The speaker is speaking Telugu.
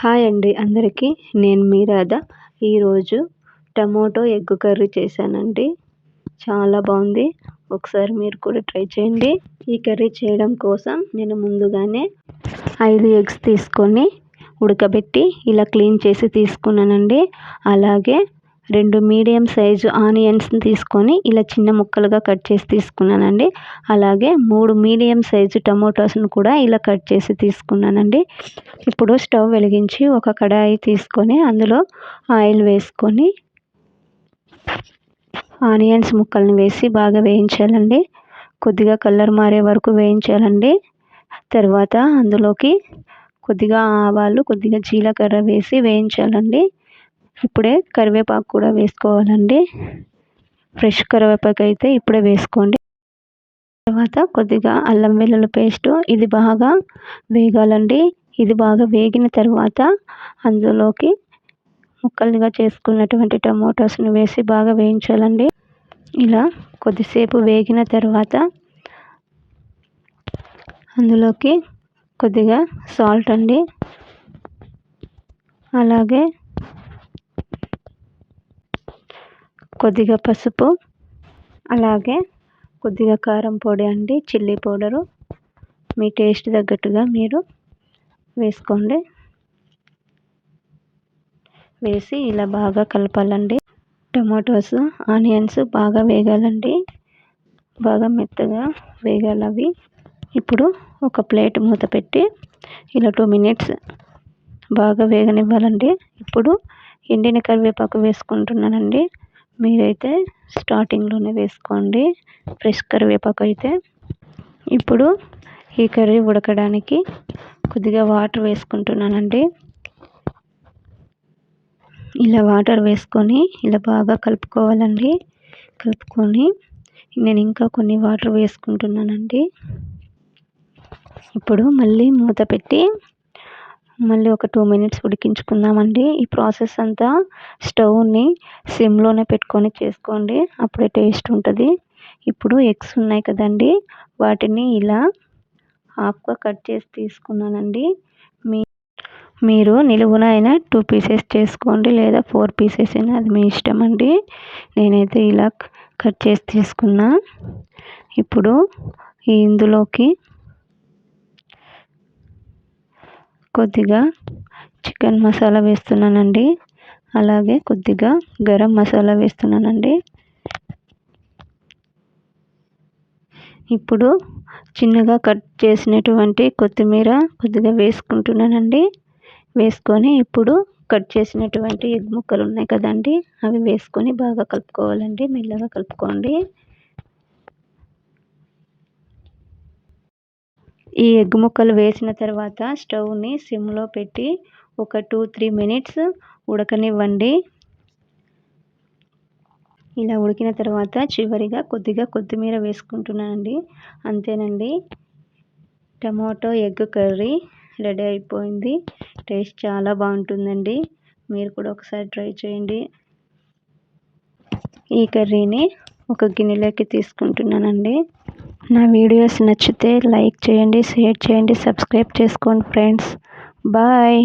హాయ్ అండి అందరికీ. నేను మీ రాధ. ఈరోజు టమోటో ఎగ్ కర్రీ చేశానండి. చాలా బాగుంది. ఒకసారి మీరు కూడా ట్రై చేయండి. ఈ కర్రీ చేయడం కోసం నేను ముందుగానే ఐదు ఎగ్స్ తీసుకొని ఉడకబెట్టి ఇలా క్లీన్ చేసి తీసుకున్నానండి. అలాగే రెండు మీడియం సైజు ఆనియన్స్ని తీసుకొని ఇలా చిన్న ముక్కలుగా కట్ చేసి తీసుకున్నానండి. అలాగే మూడు మీడియం సైజు టమోటాస్ను కూడా ఇలా కట్ చేసి తీసుకున్నానండి. ఇప్పుడు స్టవ్ వెలిగించి ఒక కడాయి తీసుకొని అందులో ఆయిల్ వేసుకొని ఆనియన్స్ ముక్కల్ని వేసి బాగా వేయించాలండి. కొద్దిగా కలర్ మారే వరకు వేయించాలండి. తర్వాత అందులోకి కొద్దిగా ఆవాలు కొద్దిగా జీలకర్ర వేసి వేయించాలండి. ఇప్పుడే కరివేపాకు కూడా వేసుకోవాలండి. ఫ్రెష్ కరివేపాకు అయితే ఇప్పుడే వేసుకోండి. తర్వాత కొద్దిగా అల్లం వెల్లుల్లి పేస్ట్ ఇది బాగా వేగాలండి. ఇది బాగా వేగిన తర్వాత అందులోకి ముక్కలుగా చేసుకున్నటువంటి టమోటాస్ని వేసి బాగా వేయించాలండి. ఇలా కొద్దిసేపు వేగిన తర్వాత అందులోకి కొద్దిగా సాల్ట్ అండి. అలాగే కొద్దిగా పసుపు అలాగే కొద్దిగా కారం పొడి అండి చిల్లీ పౌడరు. మీ టేస్ట్ తగ్గట్టుగా మీరు వేసుకోండి. వేసి ఇలా బాగా కలపాలండి. టమాటోస్ ఆనియన్స్ బాగా వేగాలండి. బాగా మెత్తగా వేగాలి అవి. ఇప్పుడు ఒక ప్లేట్ మూత పెట్టి ఇలా టూ మినిట్స్ బాగా వేగనివ్వాలండి. ఇప్పుడు ఎండిన కరివేపాకు వేసుకుంటున్నానండి. మీరైతే స్టార్టింగ్లోనే వేసుకోండి. ఫ్రెష్ కరివేపాకు అయితే. ఇప్పుడు ఈ కర్రీ ఉడకడానికి కొద్దిగా వాటర్ వేసుకుంటున్నానండి. ఇలా వాటర్ వేసుకొని ఇలా బాగా కలుపుకోవాలండి. కలుపుకొని నేను ఇంకా కొన్ని వాటర్ వేసుకుంటున్నానండి. ఇప్పుడు మళ్ళీ మూత పెట్టి మళ్ళీ ఒక టూ మినిట్స్ ఉడికించుకుందామండి. ఈ ప్రాసెస్ అంతా స్టవ్ని సిమ్లోనే పెట్టుకొని చేసుకోండి. అప్పుడే టేస్ట్ ఉంటుంది. ఇప్పుడు ఎగ్స్ ఉన్నాయి కదండి. వాటిని ఇలా హాఫ్గా కట్ చేసి తీసుకున్నానండి. మీ మీరు నిలువున అయినా టూ పీసెస్ చేసుకోండి లేదా ఫోర్ పీసెస్ అయినా అది మీ ఇష్టం అండి. నేనైతే ఇలా కట్ చేసి తీసుకున్నా. ఇప్పుడు ఇందులోకి కొద్దిగా చికెన్ మసాలా వేస్తున్నానండి. అలాగే కొద్దిగా గరం మసాలా వేస్తున్నానండి. ఇప్పుడు చిన్నగా కట్ చేసినటువంటి కొత్తిమీర కొద్దిగా వేసుకుంటున్నానండి. వేసుకొని ఇప్పుడు కట్ చేసినటువంటి ఎగ్ ముక్కలు ఉన్నాయి కదండి అవి వేసుకొని బాగా కలుపుకోవాలండి. మెల్లగా కలుపుకోండి. ఈ ఎగ్ ముక్కలు వేసిన తర్వాత స్టవ్ని సిమ్లో పెట్టి ఒక టూ త్రీ మినిట్స్ ఉడకనివ్వండి. ఇలా ఉడికిన తర్వాత చివరిగా కొద్దిగా కొత్తిమీర వేసుకుంటున్నానండి. అంతేనండి. టమాటో ఎగ్ కర్రీ రెడీ అయిపోయింది. టేస్ట్ చాలా బాగుంటుందండి. మీరు కూడా ఒకసారి ట్రై చేయండి. ఈ కర్రీని ఒక గిన్నెలోకి తీసుకుంటున్నానండి. నా వీడియోస్ నచ్చితే లైక్ చేయండి షేర్ చేయండి సబ్స్క్రైబ్ చేసుకోండి ఫ్రెండ్స్. బాయ్.